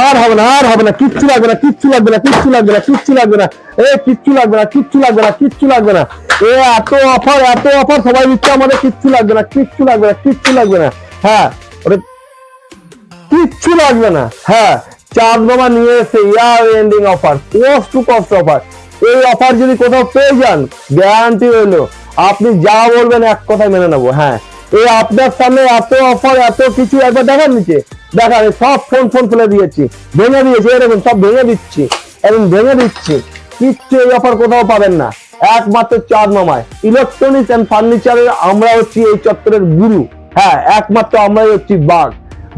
আর হবে না আর হবে না কিচ্ছু লাগবে না কিচ্ছু লাগবে না কিচ্ছু লাগবে না কিচ্ছু লাগবে না এ কিচ্ছু লাগবে না কিচ্ছু লাগবে না কিচ্ছু লাগবে না এ এত অফার এত অফার সবাই দিচ্ছে আমাদের কিচ্ছু লাগবে না কিচ্ছু লাগবে না কিচ্ছু লাগবে না হ্যাঁ ওরে কিচ্ছু লাগবে না হ্যাঁ চাঁদ মামা নিয়ে এসে year ending offer cost to cost offer এই অফার যদি কোথাও পেয়ে যান গ্যারান্টি হইল আপনি যা বলবেন এক কথায় মেনে নেব হ্যাঁ এই আপনার সামনে এত অফার এত কিছু একবার দেখার নিচে এই সব ফোন ফোন ফেলে দিয়েছি। ভেঙে দিয়েছি, এরকম সব ভেঙে দিচ্ছি এবং ভেঙে দিচ্ছি। কিচ্ছু এই অফার কোথাও পাবেন না। একমাত্র চার মামায় ইলেকট্রনিক্স এন্ড ফার্নিচারের আমরা হচ্ছি এই চত্বরের গুরু। হ্যাঁ একমাত্র আমরাই হচ্ছি বাঘ।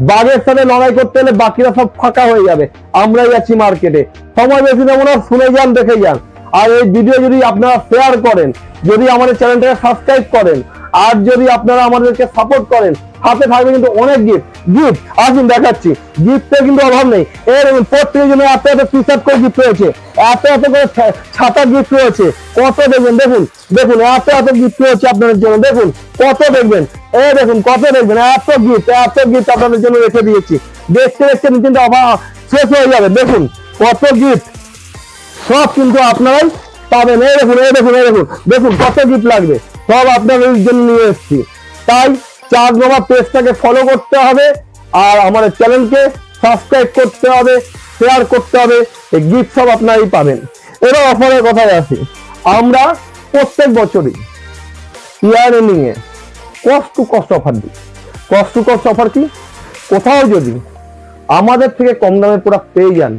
বাঘের সাথে লড়াই করতে হলে বাকিরা সব ফাঁকা হয়ে যাবে। আমরাই আছি মার্কেটে সময় বেশি নেব না, শুনে যান, দেখে যান। আর এই ভিডিও যদি আপনারা শেয়ার করেন, যদি আমাদের চ্যানেলটাকে সাবস্ক্রাইব করেন আর যদি আপনারা আমাদেরকে সাপোর্ট করেন, হাতে থাকবে কিন্তু অনেক গিফট গিফট আসুন দেখাচ্ছি গিফটের কিন্তু অভাব নেই। এরকম প্রত্যেকের জন্য এত এত টি শার্ট করে গিফট রয়েছে, এত এত করে ছাতা গিফট রয়েছে, কত দেখবেন, দেখুন দেখুন, এত এত গিফট রয়েছে আপনাদের জন্য, দেখুন, কত দেখবেন এ দেখুন, কত দেখবেন, এত গিফট এত গিফট আপনাদের জন্য রেখে দিয়েছি। দেখতে দেখতে কিন্তু অভাব শেষ হয়ে যাবে, দেখুন, কত গিফট সব কিন্তু আপনারাই পাবেন, এই দেখুন এই দেখুন এই দেখুন দেখুন, কত গিফট লাগবে। সব আপনাদের জন্য নিয়ে এসেছি। তাই চার মামা পেজটাকে ফলো করতে হবে আর আমাদের চ্যানেলকে সাবস্ক্রাইব করতে হবে শেয়ার করতে হবে, এই গিফট সব আপনারাই পাবেন। এবার অফারের কথায় আসি। আমরা প্রত্যেক বছরই ইয়ার এ কস্ট টু কস্ট অফার দিই। কস্ট টু কস্ট অফার কি? কোথাও যদি আমাদের থেকে কম দামে প্রোডাক্ট পেয়ে যান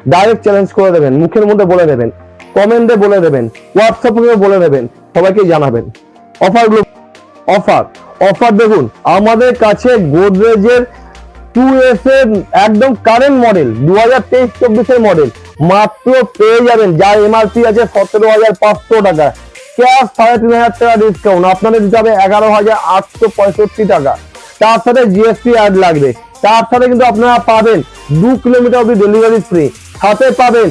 ডাইরেক্ট চ্যালেঞ্জ করে দেবেন, মুখের মধ্যে বলে দেবেন কমেন্টে বলে দেবেন হোয়াটসঅ্যাপে বলে দেবেন সবাইকে জানাবেন। অফারগুলো অফার অফার দেখুন, আমাদের কাছে গোদরেজের টু এস এর একদম কারেন্ট মডেল দু হাজার তেইশ চব্বিশের মডেল মাত্র পেয়ে যাবেন যার এমআরপি আছে সতেরো হাজার পাঁচশো টাকা। ক্যাশ সাড়ে তিন হাজার টাকা ডিসকাউন্ট আপনাদের দিতে হবে এগারো হাজার আটশো পঁয়ষট্টি টাকা। তার সাথে জিএসটি অ্যাড লাগবে। তার সাথে কিন্তু আপনারা পাবেন দু কিলোমিটার অব্দি ডেলিভারি ফ্রি সাথে পাবেন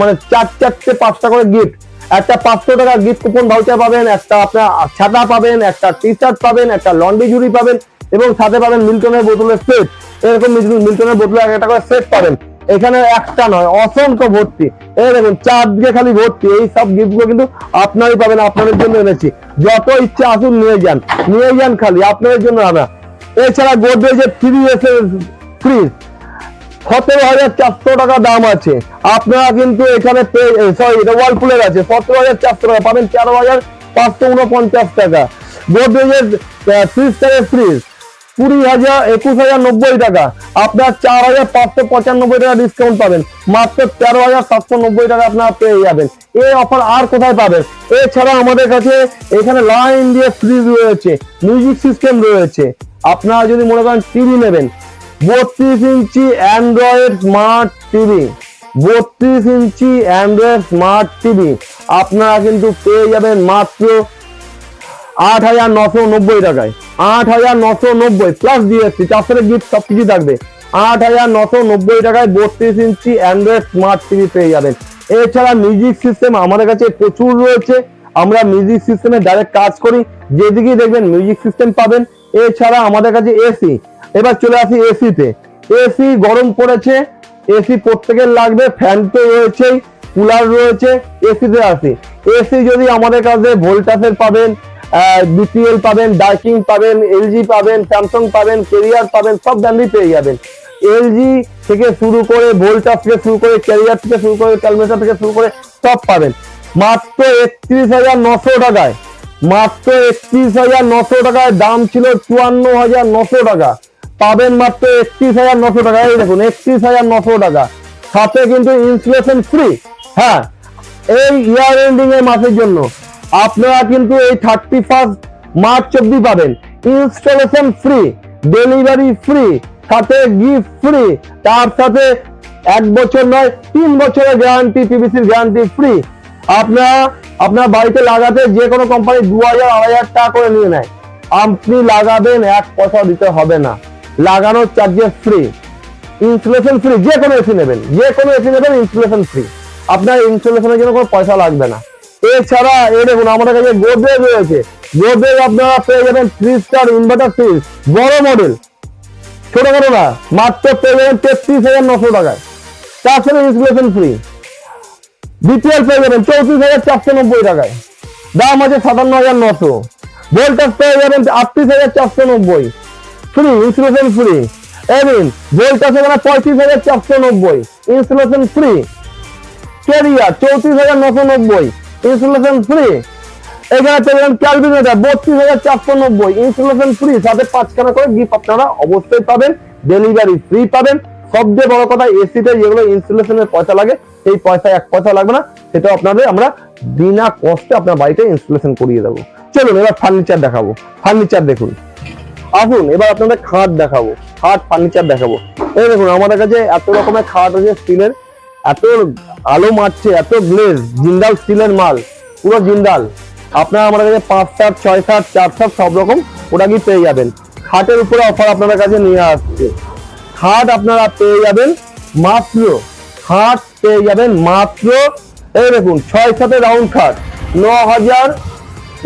মানে চার চারটে পাঁচটা করে গিফট একটা পাঁচশো টাকা গিফট কুপন ভাউচার পাবেন, একটা আপনার ছাতা পাবেন, একটা টি শার্ট পাবেন, একটা লন্ড্রি জুড়ি পাবেন, এবং সাথে পাবেন মিল্টনের বোতলের সেট এরকম মিল্টনের বোতলে এক একটা করে সেট পাবেন। এখানে একটা নয়, অসংখ্য ভর্তি। এই দেখুন, চারদিকে খালি ভর্তি। এই সব গিফটগুলো কিন্তু আপনারই পাবেন, আপনাদের জন্য এনেছি। যত ইচ্ছা আসুন নিয়ে যান। নিয়ে যান খালি, আপনাদের জন্য আনা এছাড়া গোদরেজের থ্রি এস ফ্রিজ সতেরো হাজার চারশো টাকা দাম আছে। আপনারা কিন্তু এখানে সরি এটা ওয়ালপুলের আছে। সতেরো হাজার চারশো টাকা, পাবেন তেরো হাজার পাঁচশো উনপঞ্চাশ টাকা। গোদরেজের ফ্রিজ থেকে ফ্রিজ কুড়ি হাজার একুশ হাজার নব্বই টাকা। আপনার চার হাজার পাঁচশো পঁচানব্বই টাকা ডিসকাউন্ট পাবেন। মাত্র তেরো হাজার সাতশো নব্বই টাকা আপনারা পেয়ে যাবেন। এই অফার আর কোথায় পাবেন? এছাড়া আমাদের কাছে এখানে লাইন দিয়ে ফ্রিজ রয়েছে। মিউজিক সিস্টেম রয়েছে। আপনারা যদি মনে করেন টিভি নেবেন বত্রিশ ইঞ্চি অ্যান্ড্রয়েড স্মার্ট টিভি। বত্রিশ ইঞ্চি অ্যান্ড্রয়েড স্মার্ট টিভি। আপনারা কিন্তু পেয়ে যাবেন মাত্র আট হাজার নশো নব্বই টাকায়। আট হাজার নশো নব্বই প্লাস জিএসটি চার সাথে গিফট সব কিছু থাকবে। আট হাজার নশো নব্বই টাকায় বত্রিশ ইঞ্চি অ্যান্ড্রয়েড স্মার্ট টিভি পেয়ে যাবেন। এছাড়া মিউজিক সিস্টেম আমাদের কাছে প্রচুর রয়েছে। আমরা মিউজিক সিস্টেমে ডাইরেক্ট কাজ করি। যেদিকে দেখবেন মিউজিক সিস্টেম পাবেন। এছাড়া আমাদের কাছে এসি এবার চলে আসি এসিতে এসি গরম পড়েছে এসি প্রত্যেকের লাগবে ফ্যান তো রয়েছেই কুলার রয়েছে এসিতে আসি। এসি যদি আমাদের কাছে ভোল্টাসের পাবেন বিপিএল পাবেন ডাইকিং পাবেন এলজি পাবেন স্যামসাং পাবেন কেরিয়ার পাবেন, সব ব্র্যান্ডই পেয়ে যাবেন। এলজি থেকে শুরু করে ভোল্টাস থেকে শুরু করে ক্যারিয়ার থেকে শুরু করে ক্যালমেটার থেকে শুরু করে সব পাবেন। মাত্র একত্রিশ হাজার নশো টাকায়, মাত্র একত্রিশ হাজার নশো টাকায় দাম ছিল চুয়ান্ন হাজার নশো টাকা। পাবেন মাত্র একত্রিশ হাজার নশো টাকা। এই দেখুন, একত্রিশ হাজার নশো টাকা। সাথে কিন্তু ইনস্টলেশন ফ্রি। হ্যাঁ এই ইয়ার এন্ডিং এর মাসের জন্য আপনারা কিন্তু এই থার্টি ফার্স্ট মার্চ অব্দি পাবেন। ইনস্টলেশন ফ্রি, ডেলিভারি ফ্রি, সাথে গিফট ফ্রি, তার সাথে এক বছর নয়, তিন বছরের গ্যারান্টি পিভিসির গ্যারান্টি ফ্রি আপনারা, আপনার বাড়িতে লাগাতে যে কোনো কোম্পানি দু হাজার আড়াই হাজার টাকা করে নিয়ে নেয়। আপনি লাগাবেন, এক পয়সা দিতে হবে না। লাগানোর চার্জেস ফ্রি ইনস্টলেশন ফ্রি যে কোনো এসি নেবেন, যে কোনো এসি নেবেন ইনস্টলেশন ফ্রি আপনার ইনস্টলেশনের জন্য কোনো পয়সা লাগবে না। এছাড়া এ দেখুন, আমাদের কাছে গোদরেজ রয়েছে। গোদরেজ আপনারা পেয়ে যাবেন থ্রি স্টার ইনভার্টার ফ্রিজ বড় মডেল ছোটখাটো না, মাত্র পেয়ে যাবেন তেত্রিশ হাজার নশো টাকায়। তার সাথে ইনস্টলেশন ফ্রি বিপিএল পেয়ে যাবেন চৌত্রিশ হাজার চারশো নব্বই টাকায়। দাম আছে সাতান্ন হাজার নশো। ভোল্টাস পেয়ে যাবেন আটত্রিশ হাজার চারশো নব্বই। ফ্রি ইনস্টলেশন ফ্রি এমিন ভোল্টাস এখানে পঁয়ত্রিশ হাজার চারশো নব্বই। ইনস্টলেশন ফ্রি ক্যারিয়ার, চৌত্রিশ হাজার নশো নব্বই। ইনস্টলেশন ফ্রি এখানে পেয়ে যাবেন ক্যালভিনেটার বত্রিশ হাজার চারশো নব্বই। ইনস্টলেশন ফ্রি সাথে পাঁচখানা করে গিফট আপনারা অবশ্যই পাবেন। ডেলিভারি ফ্রি পাবেন। সবচেয়ে বড় কথা এসিতে যেগুলো ইনস্টলেশনের পয়সা লাগে, সেই পয়সা এক পয়সা লাগবে না। সেটা আপনাদের আমরা বিনা কষ্টে আপনার বাড়িতে ইনস্টলেশন করিয়ে দেবো। চলুন, এবার ফার্নিচার দেখাবো। ফার্নিচার দেখুন। আসুন, এবার আপনাদের খাট দেখাবো, খাট ফার্নিচার দেখাবো। এই দেখুন, আমাদের কাছে এত রকমের খাট আছে স্টিলের, এত আলো মারছে, এত গ্লেজ জিন্দাল স্টিলের মাল, পুরো জিন্দাল। আপনারা আমাদের কাছে পাঁচ সাত, ছয় সাত, চার সাত সব রকম ওটা কি পেয়ে যাবেন। খাটের উপরে অফার আপনাদের কাছে নিয়ে আসছে। খাট আপনারা পেয়ে যাবেন মাত্র, খাট পেয়ে যাবেন মাত্র, এই দেখুন, ছয় সাথে রাউন্ড খাট ন হাজার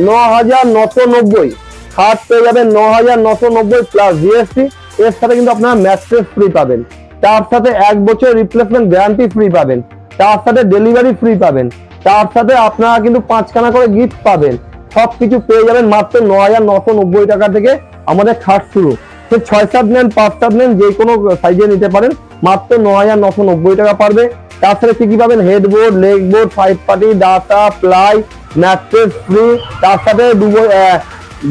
ন হাজার নশো নব্বই। খাট পেয়ে যাবেন ন হাজার নশো নব্বই প্লাস জিএসটি এর সাথে কিন্তু আপনারা ম্যাট্রেস ফ্রি পাবেন। তার সাথে এক বছর রিপ্লেসমেন্ট গ্যারান্টি ফ্রি পাবেন। তার সাথে ডেলিভারি ফ্রি পাবেন। তার সাথে আপনারা কিন্তু পাঁচখানা করে গিফট পাবেন। সব কিছু পেয়ে যাবেন মাত্র ন হাজার নশো নব্বই টাকা থেকে আমাদের খাট শুরু। সে ছয় সাত নেন পাঁচ সাত নেন, যে কোনো সাইজে নিতে পারেন। মাত্র ন হাজার নশো নব্বই টাকা পারবে। তার সাথে কি কি পাবেন? Headboard leg board five party data ply mattress free তার সাথে দু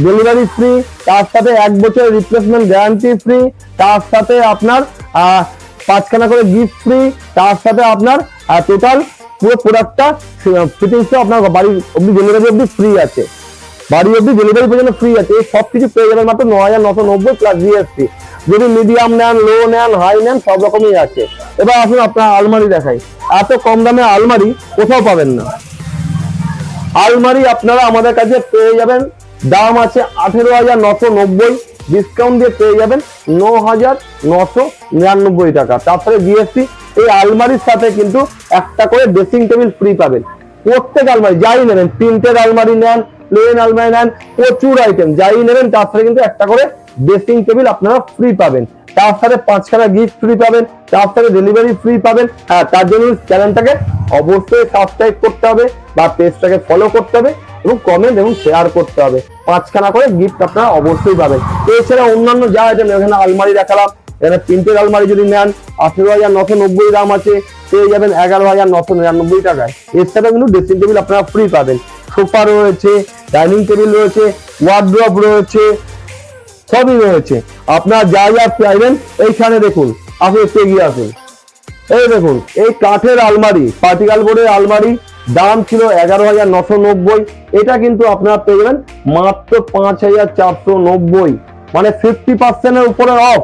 ডেলিভারি ফ্রি তার সাথে এক বছর রিপ্লেসমেন্ট গ্যারান্টি ফ্রি তার সাথে আপনার পাঁচখানা করে গিফট ফ্রি তার সাথে আপনার টোটাল পুরো প্রোডাক্টটা ফিটিংসটা আপনার বাড়ি অব্দি ডেলিভারি অব্দি ফ্রি আছে। বাড়ি অব্দি ডেলিভারি পর্যন্ত ফ্রি আছে। এই সব কিছু পেয়ে যাবেন মাত্র ন হাজার নশো নব্বই প্লাস জিএসটি যদি মিডিয়াম নেন লো নেন হাই নেন, সব রকমই আছে। এবার আসুন আপনার আলমারি দেখাই। এত কম দামে আলমারি কোথাও পাবেন না। আলমারি আপনারা আমাদের কাছে পেয়ে যাবেন দাম আছে আঠেরো হাজার নশো নব্বই ডিসকাউন্ট দিয়ে পেয়ে যাবেন ন হাজার নশো নিরানব্বই টাকা। তারপরে জিএসটি এই আলমারির সাথে কিন্তু একটা করে ড্রেসিং টেবিল ফ্রি পাবেন। প্রত্যেক আলমারি, যাই নেবেন প্রিন্টেড আলমারি নেন প্লেন আলমারি নেন, প্রচুর আইটেম যাই নেবেন তার সাথে কিন্তু একটা করে ড্রেসিং টেবিল আপনারা ফ্রি পাবেন। তার সাথে পাঁচখানা গিফট ফ্রি পাবেন, তার সাথে ডেলিভারি ফ্রি পাবেন। হ্যাঁ তার জন্য চ্যানেলটাকে অবশ্যই সাবস্ক্রাইব করতে হবে বা পেজটাকে ফলো করতে হবে এবং কমেন্ট এবং শেয়ার করতে হবে। পাঁচখানা করে গিফট আপনারা অবশ্যই পাবেন। এছাড়া অন্যান্য যা আইটেম এখানে আলমারি দেখালাম, এখানে প্রিন্টেড আলমারি যদি নেন, আঠেরো হাজার নশো নব্বই দাম আছে, পেয়ে যাবেন এগারো হাজার নশো নিরানব্বই টাকায়। এছাড়া কিন্তু ড্রেসিং টেবিল আপনারা ফ্রি পাবেন। সোফা রয়েছে ডাইনিং টেবিল রয়েছে ওয়ার্ড্রপ রয়েছে সবই রয়েছে। আপনার যা যা চাইবেন, এইখানে দেখুন, আপনি একটু এগিয়ে আসুন। এই দেখুন, এই কাঠের আলমারি পার্টিকাল বোর্ডের আলমারি, দাম ছিল এগারো হাজার নশো নব্বই। এটা কিন্তু আপনারা পেয়ে যাবেন মাত্র পাঁচ হাজার চারশো নব্বই। মানে ফিফটি পার্সেন্টের উপরে অফ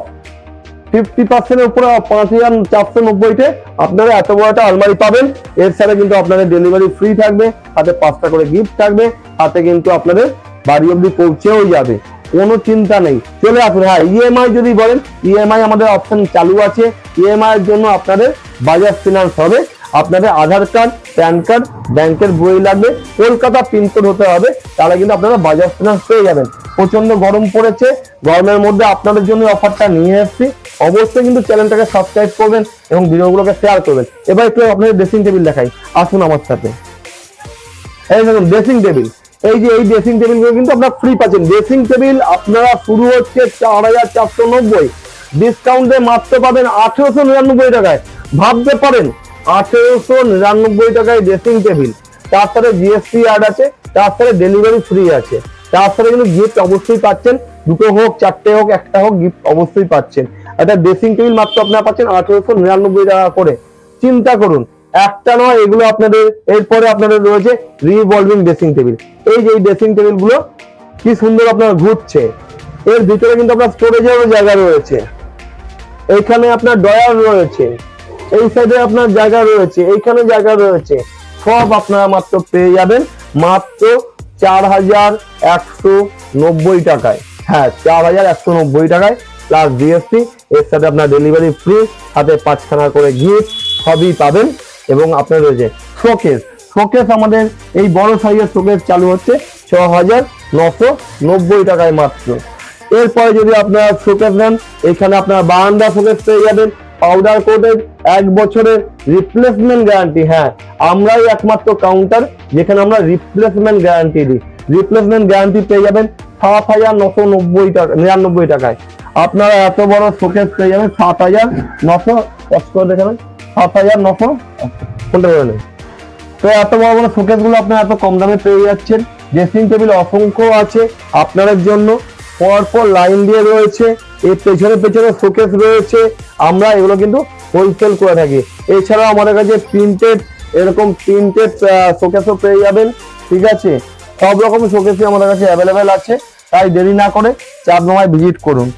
ফিফটি পার্সেন্টের উপরে পাঁচ হাজার চারশো নব্বইতে আপনারা এত বড় একটা আলমারি পাবেন। এর সাথে কিন্তু আপনাদের ডেলিভারি ফ্রি থাকবে, হাতে পাঁচটা করে গিফট থাকবে, হাতে কিন্তু আপনাদের বাড়ি অব্দি পৌঁছেও যাবে। কোনো চিন্তা নেই। চলে আসুন। হ্যাঁ ইএমআই যদি বলেন ইএমআই আমাদের অপশন চালু আছে। ইএমআই এর জন্য আপনাদের বাজাজ ফিনান্স হবে। আপনাদের আধার কার্ড প্যান কার্ড ব্যাংকের বই লাগবে। কলকাতা পিনকোড হতে হবে। তাহলে কিন্তু আপনারা বাজাজ ফিনান্স পেয়ে যাবেন। প্রচণ্ড গরম পড়েছে। গরমের মধ্যে আপনাদের জন্য অফারটা নিয়ে এসেছি। অবশ্যই কিন্তু চ্যানেলটাকে সাবস্ক্রাইব করবেন এবং ভিডিওগুলোকে শেয়ার করবেন। এবার একটু আপনাদের ড্রেসিং টেবিল দেখাই। আসুন আমার সাথে। এই দেখুন ড্রেসিং টেবিল এই যে, এই ড্রেসিং টেবিলগুলো কিন্তু আপনারা ফ্রি পাচ্ছেন। ড্রেসিং টেবিল আপনারা শুরু হচ্ছে চার হাজার চারশো নব্বই। ডিসকাউন্টে মাত্র পাবেন আঠেরোশো নিরানব্বই টাকায়। ভাবতে পারেন, আঠেরোশো নিরানব্বই টাকায় ড্রেসিং টেবিল তার সাথে জিএসটি অ্যাড আছে, তার সাথে ডেলিভারি ফ্রি আছে। তার সাথে কিন্তু গিফট অবশ্যই পাচ্ছেন। দুটো হোক, চারটে হোক, একটা হোক গিফট অবশ্যই পাচ্ছেন। একটা ড্রেসিং টেবিল মাত্র আপনারা পাচ্ছেন আঠেরোশো নিরানব্বই টাকা করে। চিন্তা করুন, একটা নয়, এগুলো আপনাদের, এরপরে আপনাদের রয়েছে রিভলভিং ড্রেসিং টেবিল এই যে ড্রেসিং টেবিলগুলো, কি সুন্দর আপনার ঘুরছে। এর ভিতরে কিন্তু আপনার স্টোরেজেরও জায়গা রয়েছে। এইখানে আপনার ডয়ার রয়েছে। এই সাইডে আপনার জায়গা রয়েছে। এইখানে জায়গা রয়েছে। সব আপনারা মাত্র পেয়ে যাবেন। মাত্র চার হাজার একশো নব্বই টাকায়। হ্যাঁ চার হাজার একশো নব্বই টাকায় প্লাস জিএসটি এর সাথে আপনার ডেলিভারি ফ্রি হাতে পাঁচখানা করে গিফট সবই পাবেন। এবং আপনার রয়েছে শোকেস শোকেস আমাদের এই বড় সাইজের শোকেস চালু হচ্ছে ছ হাজার নশো নব্বই টাকায় মাত্র। এরপরে যদি আপনারা শোকেস নেন, এখানে আপনারা বারান্দা শোকেস পেয়ে যাবেন পাউডার কোটেড এক বছরের রিপ্লেসমেন্ট গ্যারান্টি হ্যাঁ আমরাই একমাত্র কাউন্টার যেখানে আমরা রিপ্লেসমেন্ট গ্যারান্টি দিই। রিপ্লেসমেন্ট গ্যারান্টি পেয়ে যাবেন সাত হাজার নশো নব্বই টাকা নিরানব্বই টাকায়। আপনারা এত বড় শোকেস পেয়ে যাবেন সাত হাজার নশো কষ্ট দেখাবেন। সাত হাজার নশো কোনটা নেন তো এত বড় বড় শোকেসগুলো আপনারা এত কম দামে পেয়ে যাচ্ছেন। ড্রেসিং টেবিল অসংখ্য আছে আপনাদের জন্য। পরপর লাইন দিয়ে রয়েছে। এর পেছনে পেছনে শোকেস রয়েছে। আমরা এগুলো কিন্তু হোলসেল করে থাকি। এছাড়াও আমাদের কাছে প্রিন্টেড এরকম প্রিন্টেড শোকেসও পেয়ে যাবেন। ঠিক আছে? সব রকম শোকেসই আমাদের কাছে অ্যাভেলেবেল আছে। তাই দেরি না করে চাঁদমামায় ভিজিট করুন।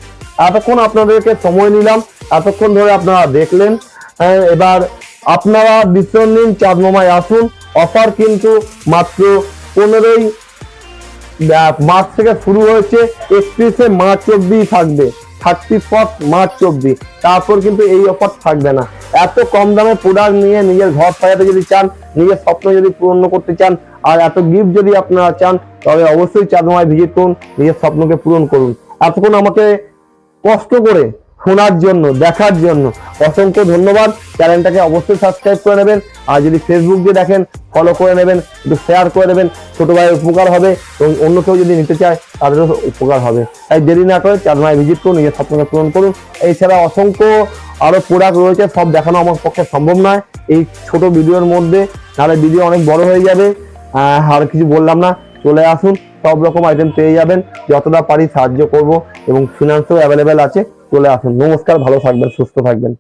এতক্ষণ আপনাদেরকে সময় নিলাম। এতক্ষণ ধরে আপনারা দেখলেন। এবার আপনারা বিশ্রাম নিন চাঁদমামায় আসুন। অফার কিন্তু মাত্র পনেরোই মার্চ থেকে শুরু হয়েছে, একত্রিশে মার্চ অব্দি থাকবে থার্টি ফার্স্ট মার্চ অব্দি তারপর কিন্তু এই অফার থাকবে না। এত কম দামে প্রোডাক্ট নিয়ে নিজের ঘর সাজাতে যদি চান, নিজের স্বপ্ন যদি পূর্ণ করতে চান, আর এত গিফট যদি আপনারা চান তবে অবশ্যই চাঁদমায় ভিজিট করুন, নিজের স্বপ্নকে পূরণ করুন। এতক্ষণ আমাকে কষ্ট করে শোনার জন্য, দেখার জন্য। অসংখ্য ধন্যবাদ। চ্যানেলটাকে অবশ্যই সাবস্ক্রাইব করে নেবেন। আর যদি ফেসবুক দিয়ে দেখেন ফলো করে নেবেন, একটু শেয়ার করে দেবেন, ছোটো ভাইয়ের উপকার হবে এবং অন্য কেউ যদি নিতে চায়, তাদেরও উপকার হবে। তাই দেরি না করে চাঁদমায় ভিজিট করুন, নিজের স্বপ্নকে পূরণ করুন। এছাড়া অসংখ্য আরও প্রোডাক্ট রয়েছে, সব দেখানো আমার পক্ষে সম্ভব নয়। এই ছোট ভিডিওর মধ্যে নাহলে ভিডিও অনেক বড় হয়ে যাবে। আর কিছু বললাম না। চলে আসুন, সব রকম আইটেম পেয়ে যাবেন। যতটা পারি সাহায্য করব এবং ফিনান্সও অ্যাভেলেবেল আছে। চলে আসুন। নমস্কার ভালো থাকবেন সুস্থ থাকবেন।